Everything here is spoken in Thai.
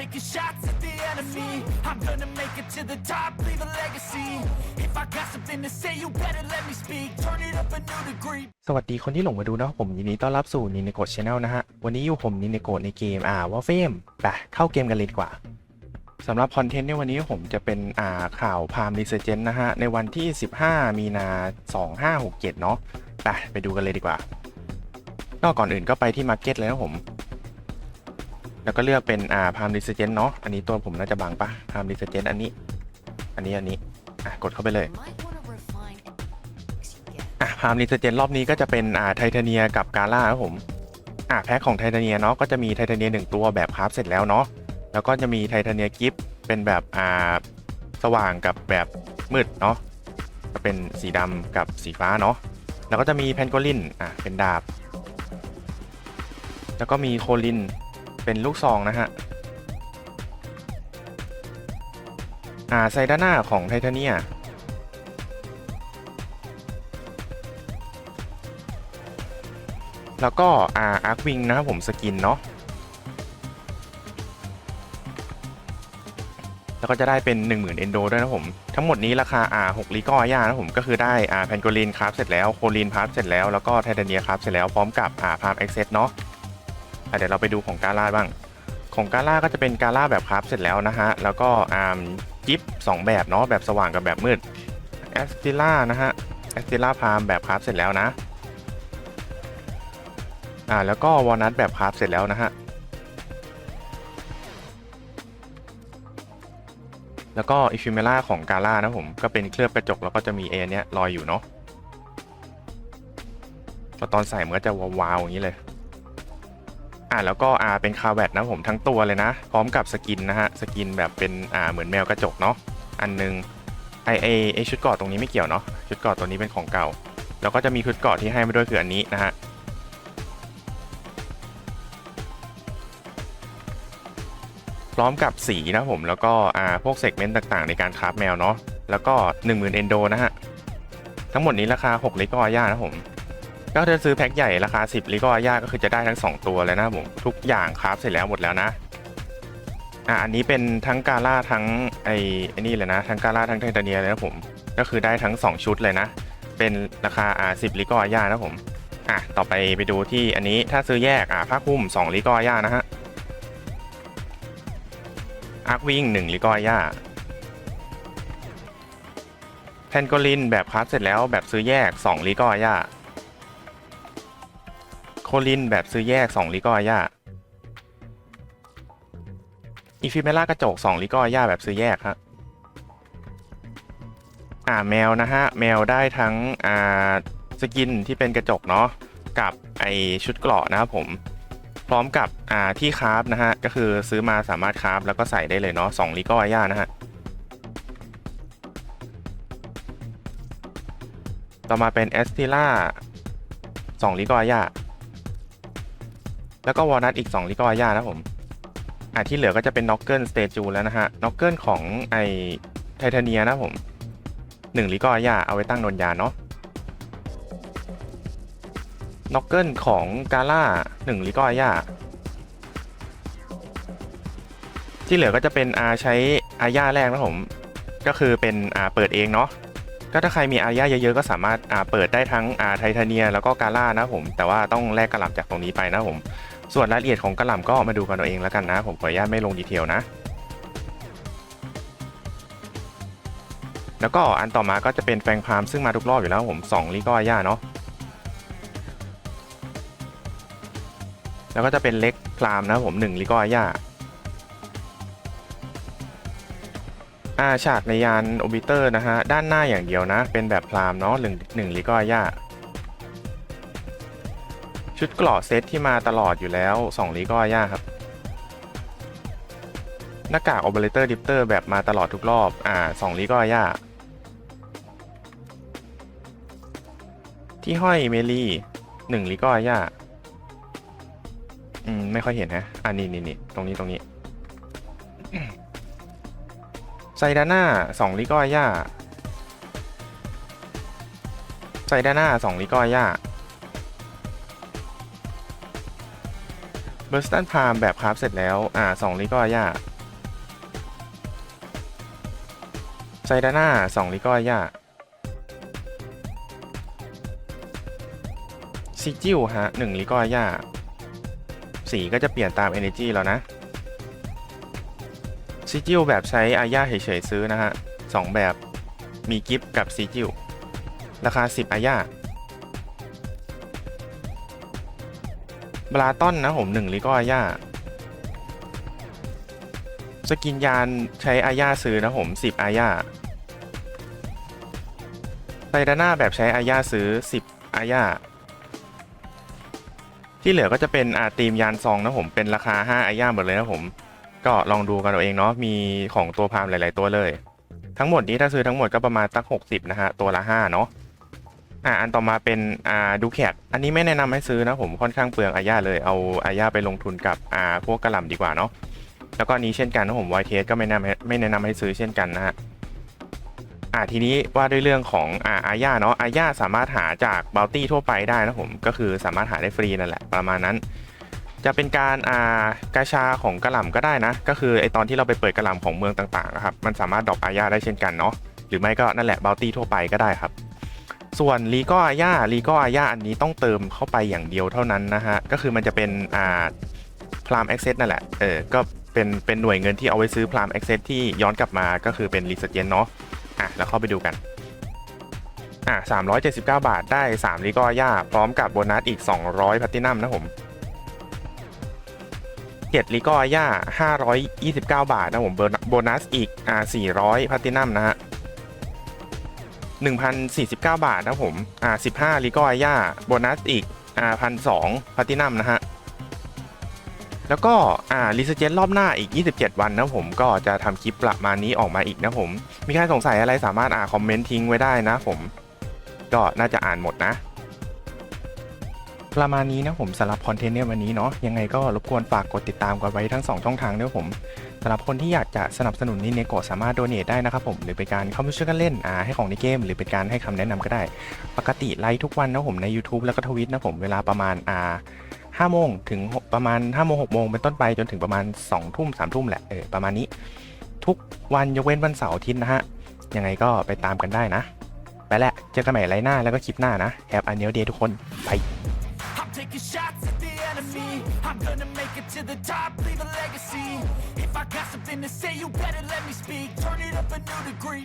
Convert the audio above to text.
taking shots at the enemy. I'm gonna make it to the top, leave a legacy. If I got something to say, you better let me speak. Turn it up a new degree. สวัสดีคนที่หลงมาดูนะครับผมยินดีต้อนรับสู่นินเนโกะชาแนลนะฮะ วันนี้อยู่ผมนินเนโกะในเกม อ่าว่าเฟมไปเข้าเกมกันเลยดีกว่าสำหรับคอนเทนต์ในวันนี้ผมจะเป็นอ่าข่าวพามรีเซเจนนะฮะ ในวันที่ 15 มีนา 2567 เนาะไปไปดูกันเลยดีกว่า นอกก่อนอื่นก็ไปที่มาร์เก็ตเลยนะผม แล้วก็เลือกเป็นอ่าพามรีเซเจนเนาะอันนี้ตัวผมน่าจะบังปะพามรีเซเจนอันนี้ อันนี้อันนี้อะกดเข้าไปเลยอะพามรีเซเจนรอบนี้ก็จะเป็นอ่าไทเทเนียกับกาล่าครับผมอะแพ็คของไทเทเนียเนาะก็จะมีไทเทเนียหนึ่งตัวแบบคราฟเสร็จแล้วเนาะแล้วก็จะมีไทเทเนียกิฟต์เป็นแบบอ่าสว่างกับแบบมืดเนาะก็เป็นสีดำกับสีฟ้าเนาะแล้วก็จะมีแพนโกลินอะเป็นดาบ แล้วก็มีโคลิน เป็นลูกซองนะฮะอ่าไซด้านหน้าของไทเทเนียแล้วก็อาอาร์ควิงนะครับผมสกินเนาะแล้วก็จะได้เป็น 10,000 เอนโดด้วยนะผม ทั้งหมดนี้ราคาอ่า6ลิกอย่านะผม ก็คือได้อ่าแพนโกลินคราฟเสร็จแล้ว โคลินคราฟเสร็จแล้ว แล้วก็ไทเทเนียคราฟเสร็จแล้วพร้อมกับอ่าพามเอ็กเซสเนาะ อะเดี๋ยวเราไปดูของกาล่าบ้าง ของกาล่าก็จะเป็นกาล่าแบบคราฟเสร็จแล้วนะฮะ แล้วก็อ่ากิฟสองแบบเนาะแบบสว่างกับแบบมืดแอสติล่านะฮะแอสติล่าพามแบบคราฟเสร็จแล้วนะอ่าแล้วก็วอลนัทแบบคราฟเสร็จแล้วนะฮะแล้วก็อิฟิเมล่าของกาล่านะผมก็เป็นเคลือบกระจกแล้วก็จะมีเอเนี้ยลอยอยู่เนาะพอตอนใส่มันก็จะวาวๆอย่างนี้เลย อ่าแล้วก็อ่าเป็นคาแวตนะผมทั้งตัวเลยนะ พร้อมกับสกินนะฮะ สกินแบบเป็นอ่าเหมือนแมวกระจกเนาะอันหนึงไอไอไอชุดเกาะตรงนี้ไม่เกี่ยวเนาะชุดเกาะตัวนี้เป็นของเก่า แล้วก็จะมีชุดเกาะที่ให้มาด้วยคืออันนี้นะฮะพร้อมกับสีนะผมแล้วก็อ่าพวกเซกเมนต์ต่างๆ ในการคราฟแมวเนาะแล้วก็ 10,000เอนโดนะฮะ ทั้งหมดนี้ราคา6ลิกอย่านะผม ก็ถ้าซื้อแพ็คใหญ่ราคา 10ลิกอย่าก็คือจะได้ทั้ง 2 ตัวเลยนะผมทุกอย่างคราฟเสร็จแล้วหมดแล้วนะอ่าอันนี้เป็นทั้งกาล่าทั้งไอ้ไอ้นี่เลยนะทั้งกาล่าทั้งไทเทเนียเลยนะผมก็คือได้ทั้ง 2 ชุดเลยนะ เป็นราคาอ่า10ลิกอย่านะผมอะต่อไปไปดูที่อันนี้ถ้าซื้อแยกอ่าผ้าคลุม2ลิกอย่านะฮะอาร์ควิงหนึ่งลิกอย่าแพนโกลินแบบคราฟเสร็จแล้วแบบซื้อแยก 2ลิกอย่า โคลินแบบซื้อแยก 2 ลิกอย่าอีฟิเมล่ากระจก 2 ลิกอย่าแบบซื้อแยกฮะอ่าแมวนะฮะ แมวได้ทั้งอ่าสกินที่เป็นกระจกเนาะกับไอชุดเกราะนะครับผม พร้อมกับอ่าที่คราฟนะฮะ ก็คือซื้อมาสามารถคราฟแล้วก็ใส่ได้เลยเนาะสองลิกอย่านะฮะต่อมาเป็นเอสติล่าสองลิกอย่า แล้วก็วอลนัทอีก2ลิกอย่านะผมอ่าที่เหลือก็จะเป็นน็อกเกิลสเตจูแล้วนะฮะน็อกเกิลของไอไทเทเนียนะผม1ลิกอย่าเอาไว้ตั้งโดนยาเนาะน็อกเกิลของกาล่า1ลิกอย่าที่เหลือก็จะเป็นอาใช้อาย่าแรกนะผมก็คือเป็นอาเปิดเองเนาะก็ถ้าใครมีอาย่าเยอะๆก็สามารถอาเปิดได้ทั้งอาไทเทเนียแล้วก็กาล่านะผม แต่ว่าต้องแลกกระหล่ำจากตรงนี้ไปนะผม ส่วนรายละเอียดของกระหล่ำก็มาดูกันเอาเองแล้วกันนะ ผมขออนุญาตไม่ลงดีเทลนะ แล้วก็อันต่อมาก็จะเป็นแฟงพามซึ่งมาทุกรอบอยู่แล้วผม2ลิกอย่าเนาะแล้วก็จะเป็นเล็กพรามนะผม1ลิกอย่าอาฉากในยานโอบิเตอร์นะฮะ ด้านหน้าอย่างเดียวนะ เป็นแบบพรามเนาะหนึ่งหนึ่งลิกอย่า ชุดเกราะเซตที่มาตลอดอยู่แล้ว 2ลิกอย่าครับ หน้ากากโอเปอเรเตอร์ดิปเตอร์แบบมาตลอดทุกรอบ อ่า2ลิกอย่าที่ห้อยเมลี่1ลิกอย่าอืม ไม่ค่อยเห็นฮะอันนี้นี่นี่ตรงนี้ตรงนี้ไซดาน่าสองลิกอย่าไซดาน่าสองลิกอย่า เบอร์สตันพามแบบคราฟเสร็จแล้ว อ่าสองลิกออาญาไซดาน่าสองลิกออาญาซิจิวฮะหนึ่งลิกออาญาสีก็จะเปลี่ยนตาม Energy แล้วนะซิจิวแบบใช้อาญาเฉยๆซื้อนะฮะสองแบบมีกิฟต์กับซิจิวราคา 10 อาญา ลาต้อนนะผมหนึ่งลิก็อาญาสกินยานใช้อาญาซื้อนะผมสิบอาญาไซดาน่าแบบใช้อาญาซื้อสิบอาญาที่เหลือก็จะเป็นอาตีมยานซองนะผมเป็นราคา 5 อาญาหมดเลยนะผม ก็ลองดูกันเอาเองเนาะมีของตัวพามหลาย ๆ ตัวเลย ทั้งหมดนี้ถ้าซื้อทั้งหมดก็ประมาณตัก60 นะฮะ ตัวละ 5 เนาะ อ่าอันต่อมาเป็นอ่าดูแคกอันนี้ไม่แนะนำให้ซื้อนะผมค่อนข้างเปลืองอาญาเลยเอาอาญาไปลงทุนกับอ่าพวกกระหล่ำดีกว่าเนาะแล้วก็นี้เช่นกันนะผมไวเทสก็ไม่แนะนำไม่แนะนำให้ซื้อเช่นกันนะฮะอ่าทีนี้ว่าด้วยเรื่องของอ่าอาญาเนาะอาญาสามารถหาจากบัลตี้ทั่วไปได้นะผมก็คือสามารถหาได้ฟรีนั่นแหละประมาณนั้น จะเป็นการอ่ากาชาของกระหล่ำก็ได้นะ ก็คือไอตอนที่เราไปเปิดกระหล่ำของเมืองต่างๆนะครับมันสามารถดรอปอาญาได้เช่นกันเนาะหรือไม่ก็นั่นแหละบัลตี้ทั่วไปก็ได้ครับ ส่วนลีก็อาญาลีก็อาญาอันนี้ต้องเติมเข้าไปอย่างเดียวเท่านั้นนะฮะ ก็คือมันจะเป็นอ่าพรามแอคเซสนั่นแหละ เออ ก็เป็นเป็นหน่วยเงินที่เอาไว้ซื้อพรามแอคเซสที่ย้อนกลับมาก็คือเป็นรีสเจนเนาะ อะ แล้วเข้าไปดูกัน อะ 379 บาทได้ 3ลีก็อาญาพร้อมกับโบนัสอีก 200พัตตินัมนะผม7ลีก็อาญา529 บาทนะผมโบนัสอีกอ่า400 พัตตินัมนะฮะ 1,049 บาทนะผมอ่า15ลิโกอาย่าโบนัสอีกอ่าพันสองพาตินัมนะฮะ แล้วก็อ่ารีสเจนรอบหน้าอีก 27 วันนะผมก็จะทำคลิปประมาณนี้ออกมาอีกนะผม มีใครสงสัยอะไรสามารถอ่าคอมเมนต์ทิ้งไว้ได้นะผม ก็น่าจะอ่านหมดนะประมาณนี้นะผมสำหรับคอนเทนต์เนี่ยวันนี้เนาะยังไงก็รบกวนฝากกดติดตามกันไว้ทั้ง 2 ช่องทางด้วยผมำหรับคนที่อยากจะสนับสนุนนิเนโกะสามารถโดเน a ได้นะครับผมหรือเป็นการเข้ามาช่วยกันเล่นอ่าให้ของในเกม หรือเป็นการให้คำแนะนำก็ได้ ปกติไลฟ์ทุกวันนะผมใน YouTube แล้วก็ทวิตนะผมเวลาประมาณอ่าห้าโมงถึงประมาณ5้าโมงหกโมงเป็นต้นไปจนถึงประมาณ2องทุ่มสามทุ่มแหละเออประมาณนี้ ทุกวันยกเว้นวันเสาร์อาทิตย์นะฮะยังไงก็ไปตามกันได้นะ ไปแหละเจอกันใหม่ไลฟ์หน้าแล้วก็คลิปหน้านะแฮปอันเนียเดย์ทุกคนไป I'm taking shots enemy. I'm gonna make it to the top, leave a legacy. If I got something to say, you better let me speak. Turn it up a new degree.